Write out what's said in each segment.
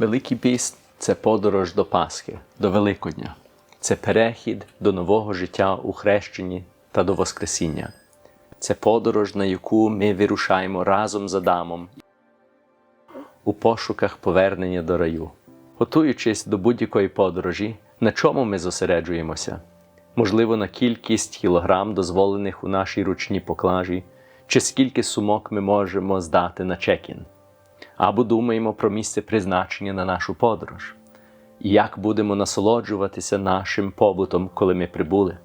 Великий піст це подорож до Пасхи, до Великодня. Це перехід до нового життя у хрещенні та до Воскресіння. Це подорож, на яку ми вирушаємо разом з Адамом у пошуках повернення до раю. Готуючись до будь-якої подорожі, на чому ми зосереджуємося? Можливо, на кількість кілограм, дозволених у нашій ручній поклажі, чи скільки сумок ми можемо здати на чекін, або думаємо про місце призначення на нашу подорож, і як будемо насолоджуватися нашим побутом, коли ми прибули.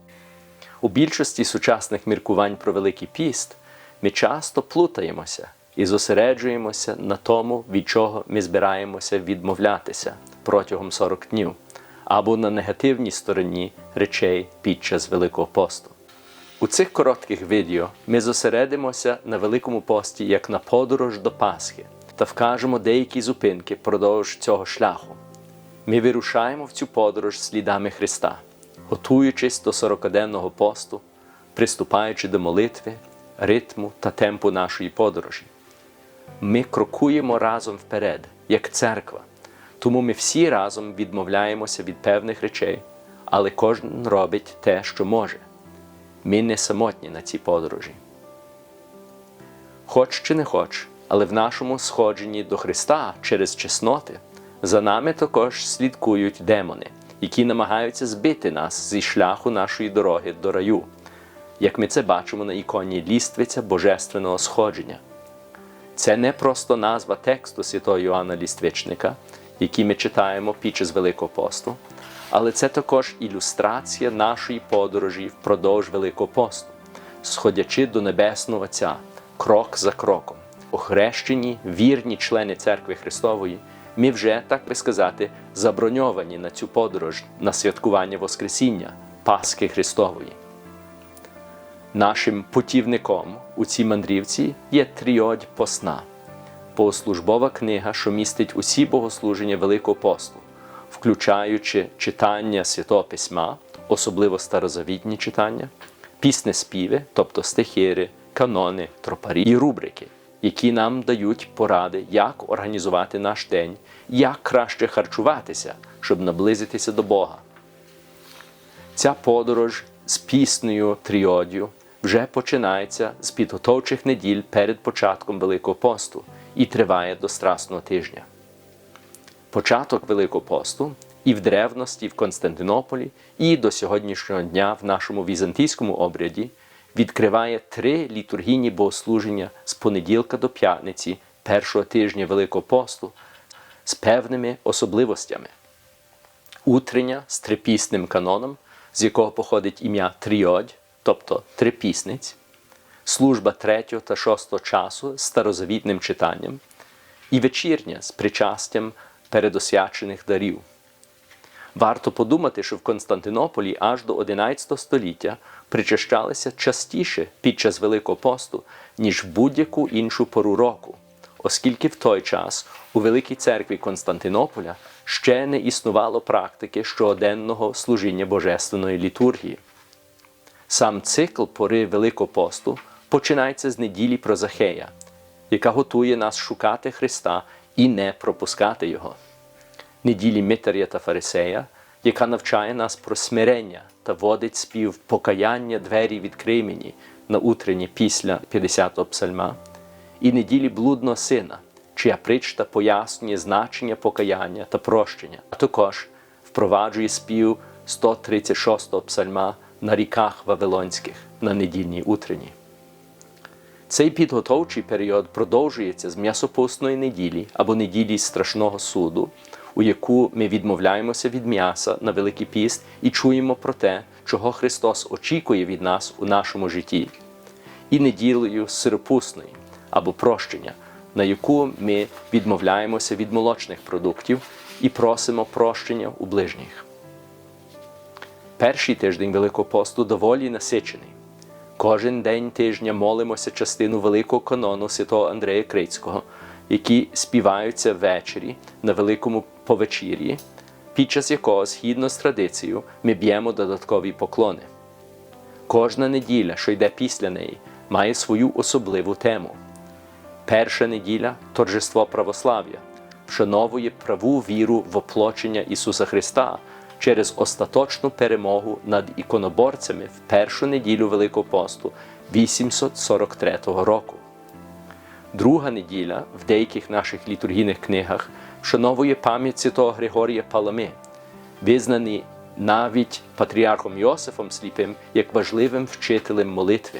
У більшості сучасних міркувань про Великий піст ми часто плутаємося і зосереджуємося на тому, від чого ми збираємося відмовлятися протягом 40 днів, або на негативній стороні речей під час Великого посту. У цих коротких відео ми зосередимося на Великому пості як на подорож до Пасхи та вкажемо деякі зупинки впродовж цього шляху. Ми вирушаємо в цю подорож слідами Христа, готуючись до сорокаденного посту, приступаючи до молитви, ритму та темпу нашої подорожі. Ми крокуємо разом вперед, як церква, тому ми всі разом відмовляємося від певних речей, але кожен робить те, що може. Ми не самотні на цій подорожі. Хоч чи не хоч, але в нашому сходженні до Христа через чесноти за нами також слідкують демони, які намагаються збити нас зі шляху нашої дороги до раю, як ми це бачимо на іконі ліствиця Божественного сходження. Це не просто назва тексту святого Йоанна Ліствичника, який ми читаємо під час Великого посту, але це також ілюстрація нашої подорожі впродовж Великого посту, сходячи до Небесного Отця, крок за кроком. Охрещені, вірні члени Церкви Христової, ми вже, так би сказати, заброньовані на цю подорож на святкування Воскресіння, Пасхи Христової. Нашим путівником у цій мандрівці є тріодь посна, послужбова книга, що містить усі богослуження Великого посту, включаючи читання Святого Письма, особливо старозавітні читання, пісне співи, тобто стихири, канони, тропарі і рубрики, які нам дають поради, як організувати наш день, як краще харчуватися, щоб наблизитися до Бога. Ця подорож з піснею тріодію вже починається з підготовчих неділь перед початком Великого посту і триває до Страсного тижня. Початок Великого посту і в древності в Константинополі, і до сьогоднішнього дня в нашому візантійському обряді відкриває три літургійні богослуження з понеділка до п'ятниці першого тижня Великого посту з певними особливостями. Утрення з трипісним каноном, з якого походить ім'я Тріодь, тобто трипісниць, служба третього та шостого часу з старозавітним читанням, і вечірня з причастям передосвячених дарів. Варто подумати, що в Константинополі аж до XI століття причащалися частіше під час Великого посту, ніж в будь-яку іншу пору року, оскільки в той час у Великій церкві Константинополя ще не існувало практики щоденного служіння Божественної літургії. Сам цикл пори Великого посту починається з неділі про Захея, яка готує нас шукати Христа і не пропускати Його. Неділі Митаря та Фарисея, яка навчає нас про смирення та водить спів покаяння двері відкрий мені на утренні після 50-го псальма, і неділі блудного сина, чия причта пояснює значення покаяння та прощення, а також впроваджує спів 136-го псальма на ріках Вавилонських на недільній утренні. Цей підготовчий період продовжується з м'ясопустної неділі або неділі страшного суду, у яку ми відмовляємося від м'яса на Великий піст і чуємо про те, чого Христос очікує від нас у нашому житті, і неділею сиропусної або прощення, на яку ми відмовляємося від молочних продуктів і просимо прощення у ближніх. Перший тиждень Великого посту доволі насичений. Кожен день тижня молимося частину великого канону святого Андрея Крицького, які співаються ввечері на великому повечір'ї, під час якого, згідно з традицією, ми б'ємо додаткові поклони. Кожна неділя, що йде після неї, має свою особливу тему. Перша неділя торжество православ'я, вшановує праву віру в оплочення Ісуса Христа через остаточну перемогу над іконоборцями в першу неділю Великого посту 843 року. Друга неділя в деяких наших літургійних книгах вшановує пам'ять святого Григорія Палами, визнаний навіть патріархом Йосифом Сліпим як важливим вчителем молитви.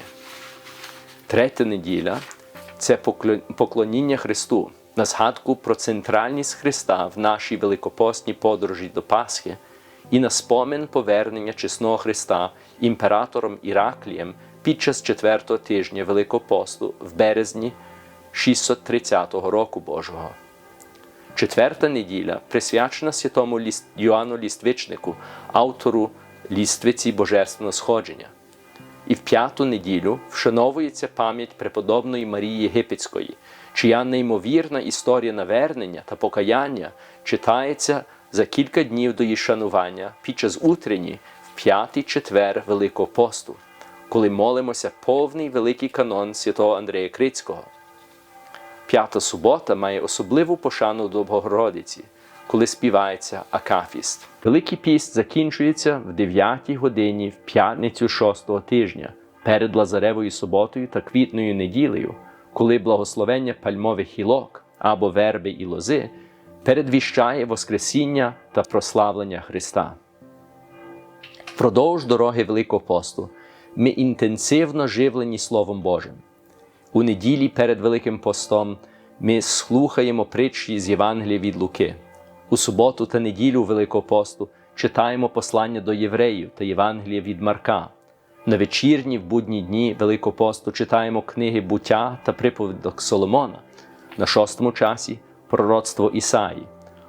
Третя неділя це поклоніння Христу на згадку про центральність Христа в нашій великопостній подорожі до Пасхи і на спомин повернення чесного Христа імператором Іраклієм під час четвертого тижня Великого посту в березні 630 року Божого. Четверта неділя присвячена святому. Йоанну Ліствичнику, автору ліствиці Божественного сходження. І в п'яту неділю вшановується пам'ять преподобної Марії Єгипетської, чия неймовірна історія навернення та покаяння читається за кілька днів до її шанування під час утренні в п'ятий четвер Великого посту, коли молимося повний великий канон святого Андрея Крицького. П'ята субота має особливу пошану до Богородиці, коли співається Акафіст. Великий піст закінчується в 9 годині в п'ятницю шостого тижня перед Лазаревою суботою та квітною неділею, коли благословення пальмових гілок або верби і лози передвіщає Воскресіння та прославлення Христа. Впродовж дороги Великого посту ми інтенсивно живлені Словом Божим. У неділі перед Великим постом ми слухаємо притчі з Євангелія від Луки. У суботу та неділю Великого посту читаємо послання до євреїв та Євангелія від Марка. На вечірні в будні дні Великого посту читаємо книги буття та приповідок Соломона. На шостому часі пророцтво Ісаї.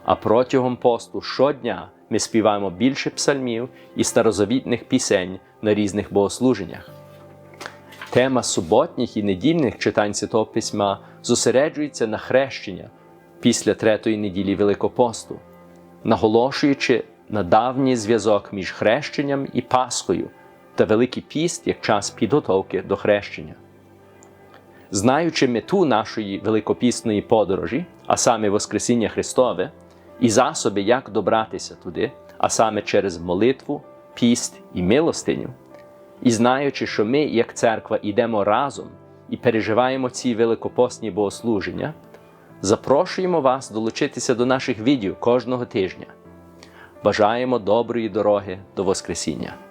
А протягом посту щодня ми співаємо більше псальмів і старозавітних пісень на різних богослуженнях. Тема суботніх і недільних читань Святого Письма зосереджується на хрещення після третої неділі Великого посту, наголошуючи на давній зв'язок між хрещенням і Пасхою та Великий піст як час підготовки до хрещення. Знаючи мету нашої великопісної подорожі, а саме Воскресіння Христове, і засоби, як добратися туди, а саме через молитву, піст і милостиню, і знаючи, що ми, як церква, йдемо разом і переживаємо ці великопосні богослуження, запрошуємо вас долучитися до наших відео кожного тижня. Бажаємо доброї дороги до Воскресіння!